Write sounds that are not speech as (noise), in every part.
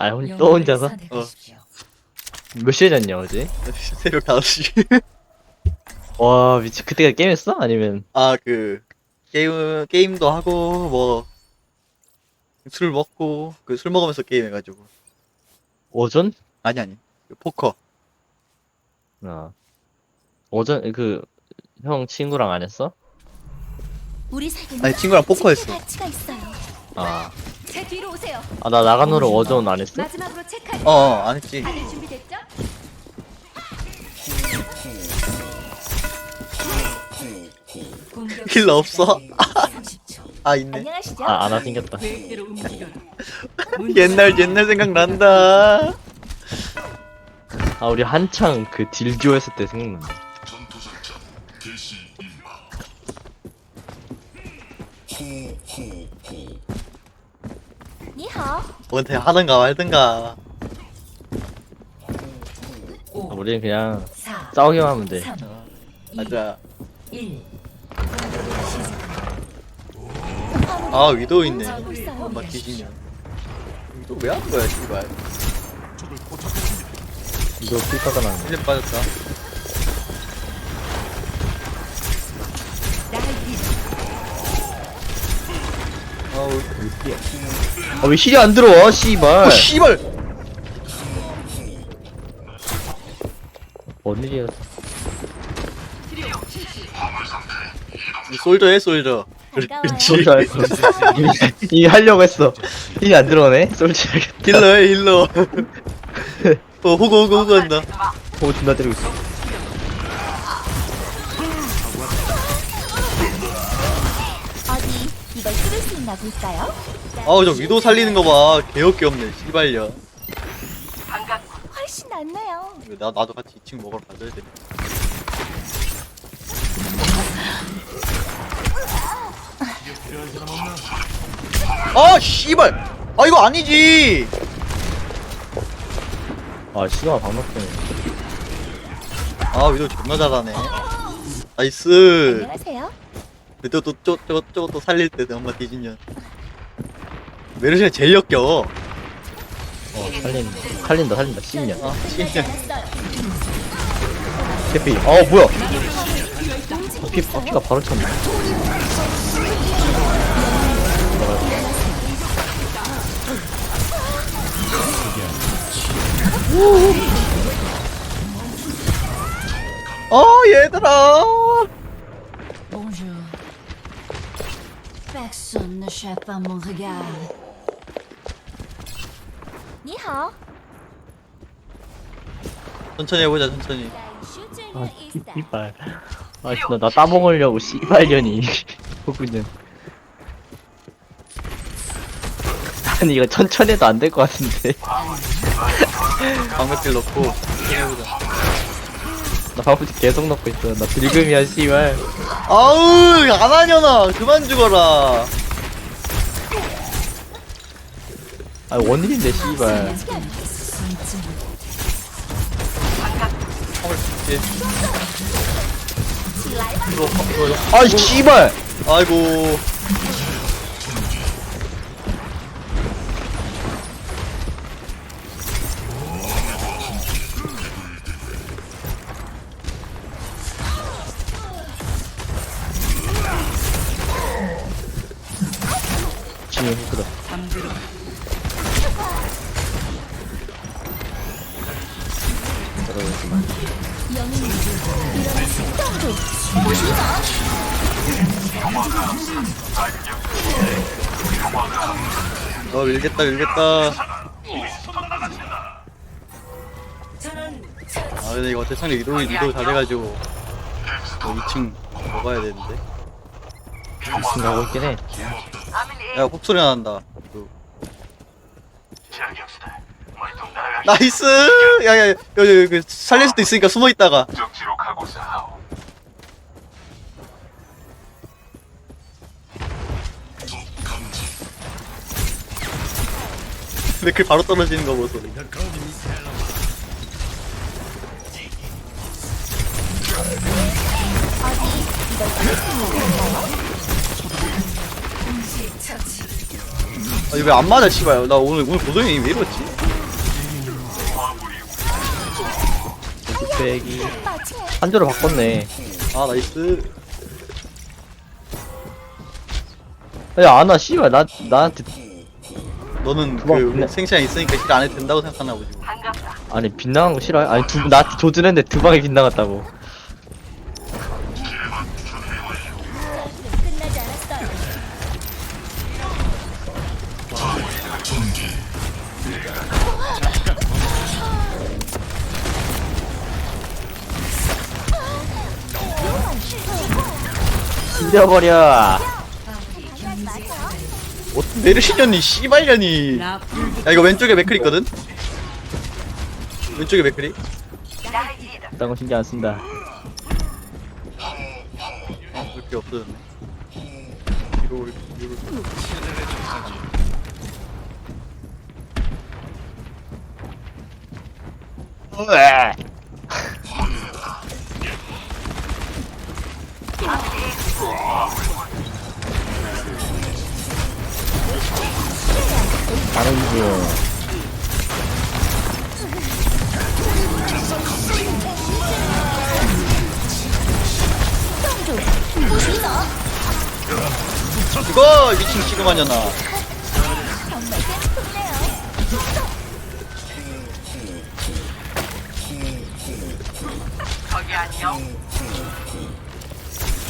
아, 혼, 또 혼자서? 선택하십시오. 몇 시에 잤냐, 어제? (laughs) 새벽 5시. 와, 미치, 그때가 게임했어? 아니면, 아, 그, 게임, 게임도 하고, 뭐, 술 먹고, 그 술 먹으면서 게임해가지고. 오전? 아니, 아니. 그 포커. 아. 오전, 그, 형 친구랑 안 했어? 우리 아니, 친구랑 포커 했어. 가치가 있어요. 아. 제 뒤로 오세요. 아, 나 나간으로 오전 안 했어? 마지막으로 체크할 어, 어, 안 했지. 다들 준비됐죠? 공격 힐러 없어? 시작까지 30초. 아, 있네. 안녕하시죠? 아, 안와 생겼다. 계획대로 움직여라. 옛날, 옛날 생각난다. 아, 우리 한창 그 딜교 했을 때 생각난 뭔데 하든가 말든가. 아, 우리는 그냥 4, 싸우기만 하면 돼. 3, 맞아. 1. 아, 위도우 있네. 엄마 뒤지면. 위도우 왜 하는 거야, 씨발. 이거 필터가 나네. 1년 빠졌다. 아우, 아, 왜 힐이 안 들어와, 씨발. 어, 씨발! 뭔 일이야. 솔저 해, 솔저. 솔직히 할 거. 이미- 이미 하려고 했어. 힐이 안 들어오네? 솔직히 하겠다. 힐러 해, 힐러. 어, 호구, 호구, 호구 한다. 오, 존나 때리고 있어. 어디 이걸 뚫을 수 있나 볼까요? 아우, 저 위도우 살리는 거 봐. 개역기 없네, 씨발려. 훨씬 낫네요. 나, 나도 같이 2층 먹으러 가줘야 돼. 아, 씨발! 아, 이거 아니지! 아, 시간아 방막되네. 아, 위도우 존나 잘하네. 나이스! 안녕하세요. 근데 또, 또, 저거, 저거 또 살릴 때 엄마 뒤지면. 메르시가 제일 역겨워. 어, 살린다. 살린다, 살린다. 10년. 아, 진짜. 캐피. 어, 뭐야. 피, 아, 피가 바로 쳤네. 어, 얘들아! Bonjour. Personne ne chape à mon regard. 你好。 천천히 해보자, 천천히. 아, 씨발. 아, 진짜 나 따먹으려고 씨발년이. 호구년. 아니, 이거 천천히 해도 안 될 것 같은데. 방벽길 넣고. 해보자. 나 바쁘지 계속 넣고 있어. 나 빌금이야, 씨발. 아우, 안 하냐나! 그만 죽어라! 아, 원일인데, 씨발. 이거, 이거, 이거. 아, 씨발! 아이고. 지금 후크다. 너 밀겠다, 밀겠다. 아, 근데 이거 대창리 위도, 위도 잘해가지고. 뭐 2층 먹어야 되는데. 지금 가고 있긴 해. 야, 폭소리 난다. 그. 나이스! 야, 야, 야, 야, 그, 살릴 수도 있으니까 숨어 있다가. 적지로 가고자 하오. 맥클 바로 떨어지는 거 보소. 아니 왜 안 맞아 씨발 나 오늘 오늘 고정이 왜 이렇지? 빼기. 한조로 바꿨네. 아 나이스 야, 아나, 씨발, 나, 나한테, 너는 그. 생시간 있으니까 힐 안 해도 된다고 생각하나 보지 뭐. 아니, 빗나간 거 싫어요? 아니, 두, 나한테 조준했는데 두 방에 빗나갔다고. 잊어버려. 어, 메르시년이 씨발년이 야 이거 왼쪽에 맥클 있거든? 왼쪽에 맥클이? 그딴 거 신경 안 쓴다. 어 맥클이 없어졌네 뒤로 뒤로 으에. 다른 중. 죽어 미친 시그마녀나 정말 끔찍해요.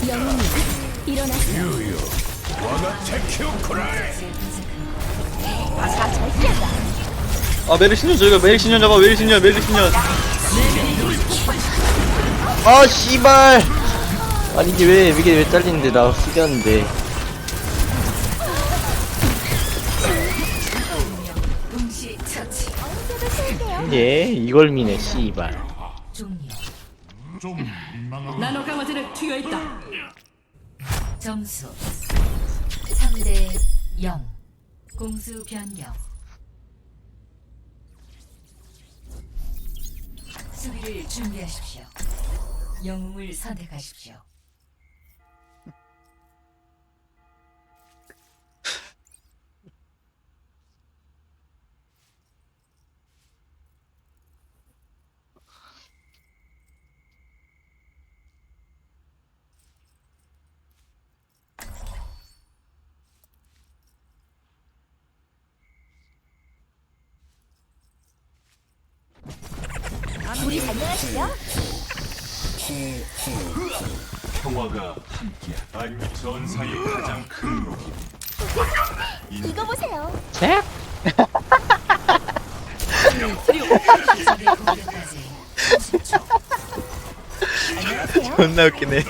영웅이 일어났어요. 아, 절대다. 아 메르시년 저기가 메르시년 잡아 메르시년 메르시년 아, 씨발! 아니, 이게 왜, 이게 왜 잘리는데, 나 숙였는데. 쓸게요. 예, 이걸 미네, 씨발. 나노 강화제를 투여했다. 점수 3대 0 공수 변경. 수비를 준비하십시오. 영웅을 선택하십시오 평화가 함께한 전사의 가장 큰 무기 이거 보세요. 30초 안녕하세요. 존나 웃기네.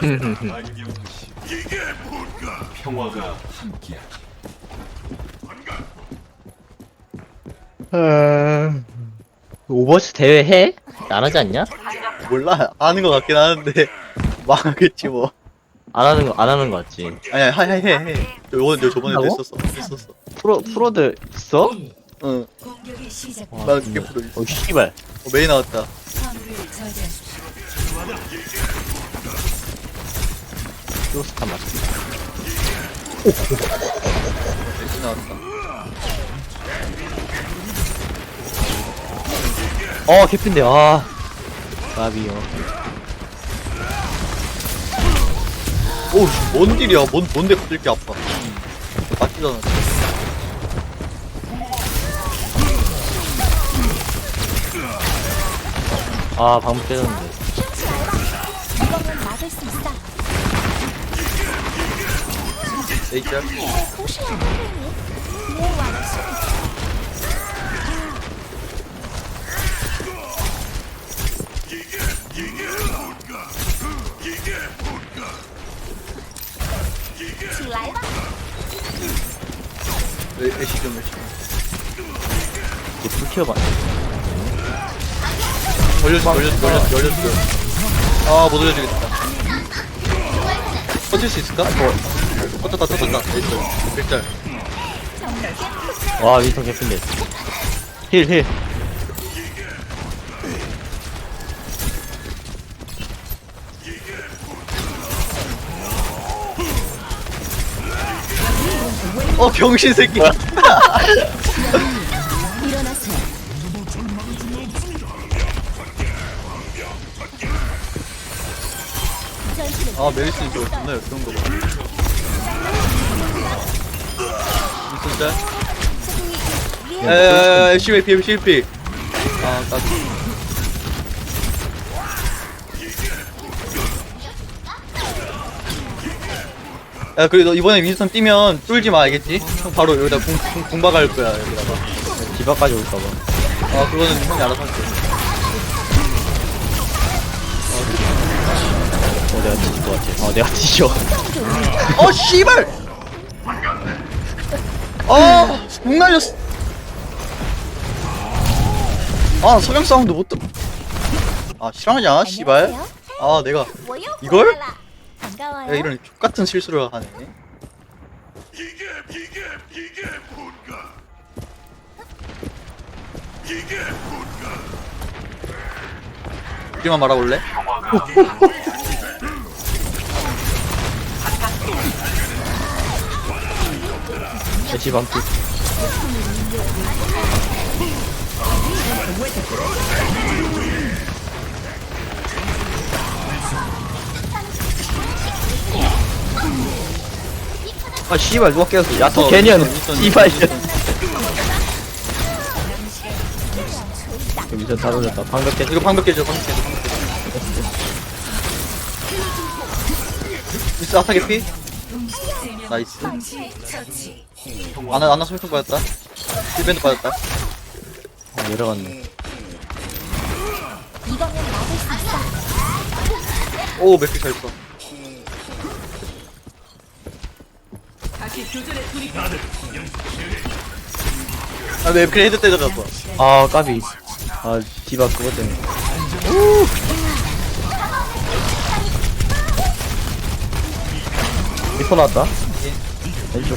안경시 평화가 함께한 음... 오버워치 대회 해? 안 하지 않냐? 몰라 아는 것 같긴 하는데 (laughs) 망하겠지 뭐 안 하는 거, 안 하는 거 같지? 아니야 해해해 요번 요 저번에도 한다고? 했었어 했었어 프로, 프로들 있어? 응 공격이 시작 와, 나 진짜. 그게 프로 있어 어, 씨발. 어, 메이 나왔다 크로스탄 맞지? 메이 나왔다 어, 개핀데, 아. 나비요. 오우 뭔 딜이야 뭔, 뭔데 갑자기 이렇게 아파 않아 아, 방금 깨졌는데. 이거 호시야 선생님. 내 왕신. 출발吧. 메- 메시 좀 메시 이제 불 켜봐. 올려줘 올려줘 올려줘 올려줘 아못 올려주겠다 터질 수 있을까? 어 터졌다 터졌다 나이스 백짤 와, 윈터 개핀데. 힐, 힐. 어 병신 새끼. 일어나세요. 아 메리스는 저거 존나 역겨운 거 봐. 진짜? 에에에 CVP CVP 아 까지 야 그래도 이번에 윈스턴 뛰면 쫄지 마 알겠지? 형 바로 여기다 궁, 궁, 궁 박을 거야 여기다가 디바까지 올까봐. 아 그거는 형이 알아서 할게 어, 내가 뒤질 것 같아. 어, 내가 뒤져. 어 씨발 아궁 날렸어 아 석양 사운드 못 들어 아 실화냐 씨발. 아 내가? 이걸? 반가워요. 야, 이런 X같은 실수를 하네 이게 이게 이게 뭔가 이게 뭔가 우리만 말아볼래? 대시 반피. 아 씨발 누가 깨웠어 야또 어, 개년 씨발. 여기서 다 돌렸다 방금 깨 이거 방벽 깨줘 방벽 깨줘 방벽 깨줘 미스 아타게 피? 나이스. 아나 아나 소통 받았다 힐밴드 받았다 아, 내려갔네 수 있어. 오 맥주 잘 써. 다 아, 내 그래 헤드 때려갔어. 아 까비 아 디바 그것 때문에 리퍼 나왔다 왼쪽.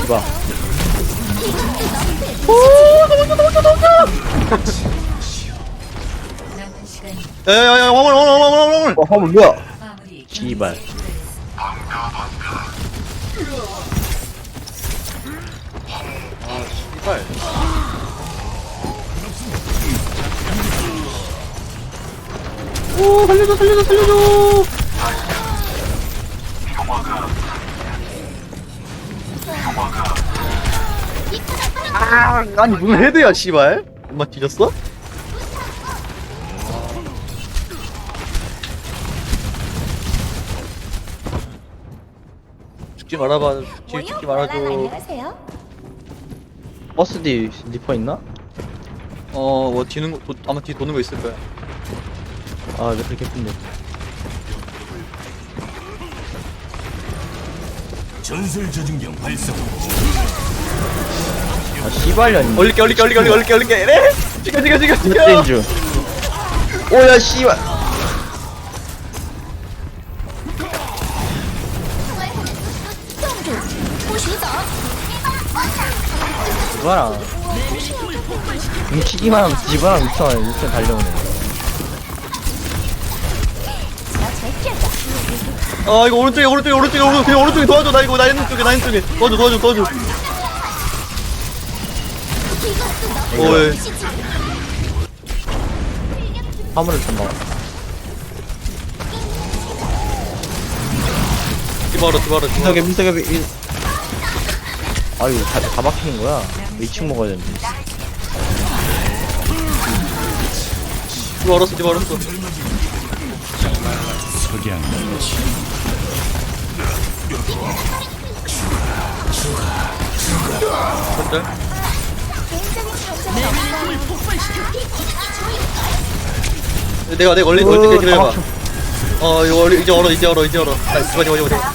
디바 남은 시간 야야야, 왕물, 왕물, 왕물, 왕물, 왕물. 어 화물 뭐야 마무리. 씨발 아, 씨발. 오, 살려줘, 살려줘, 살려줘. 아, 아니 무슨 헤드야, 씨발? 엄마 뒤졌어? 죽지 말아봐, 죽지, 말아줘. 안녕하세요. 버스 뒤 리퍼 있나? 어, 뭐 뒤는 거, 도, 아마 뒤 도는 거 있을 거야. 아 이렇게 큰데 전술 저중경 발성 아 씨발년 얼릴게, 얼릴게, 얼릴게, 얼릴게, 얼릴게, 얼릴게. 네? 지금, 지금, 지금. 헛된 줄 오야 씨발 디바랑 뭉치기만 하면 디바랑 미쳐가지고 미쳐 달려오네. 아, 이거 오른쪽에, 오른쪽에, 오른쪽에, 오른쪽에, 그냥 오른쪽에 도와줘. 나 이거, 나 있는 쪽에, 나 있는 쪽에. 도와줘, 도와줘, 도와줘. 오이. 화물을 좀 막아 디바로, 디바로, 디바로. 민석이 민석이 민... 아 이거 다, 다 막히는 거야 2층 먹어야 되는데 디바 얼었어, 디바 얼었어. 석양 컨들. 내가, 내가 얼리, 얼리, 다 기다려봐. 막혀. 어, 이거 얼리, 이제 얼어, 이제 얼어, 이제 얼어. 아, 디바, 디바, 디바, 디바.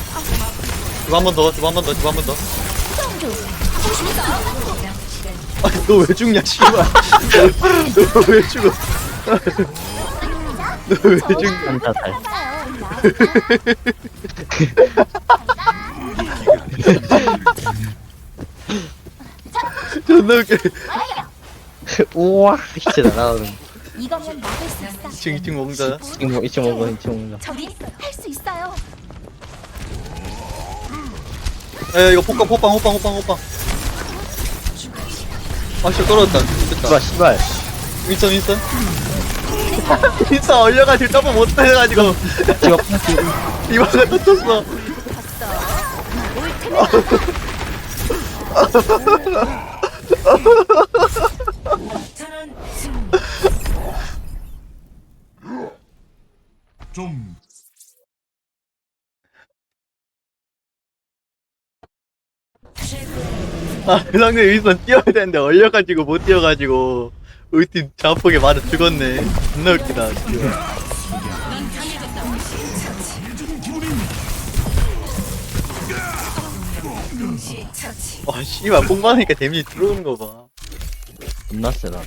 디바 한번 더, 디바 한번 더, 디바 한번 더. 너 왜 죽냐, 씨발. 너 왜 죽어. 너 왜 죽냐. 한타 달 존나 웃겨. 우와 진짜 날아가는 이거면 막을 수 있어. 2층, 2층 먹자. 2층 먹 2층 먹어 2층 먹자 저기 할수 있어요. 야 이거 폭빵 폭빵 호빵 호빵 호빵 아 진짜 떨어졌다. 됐다. 씨발 윈선 윈선. (laughs) 윈선 얼려가지고 점프 못해가지고. 지금 (laughs) 이마가 터졌어. 좀 아, 그 상대 윈선 뛰어야 되는데 얼려가지고 못 뛰어가지고 우리 팀 자폭에 맞아 죽었네. 존나 웃기다 진짜. 와 씨발 뽕 받으니까 데미지 들어오는 거 봐. 겁나 세다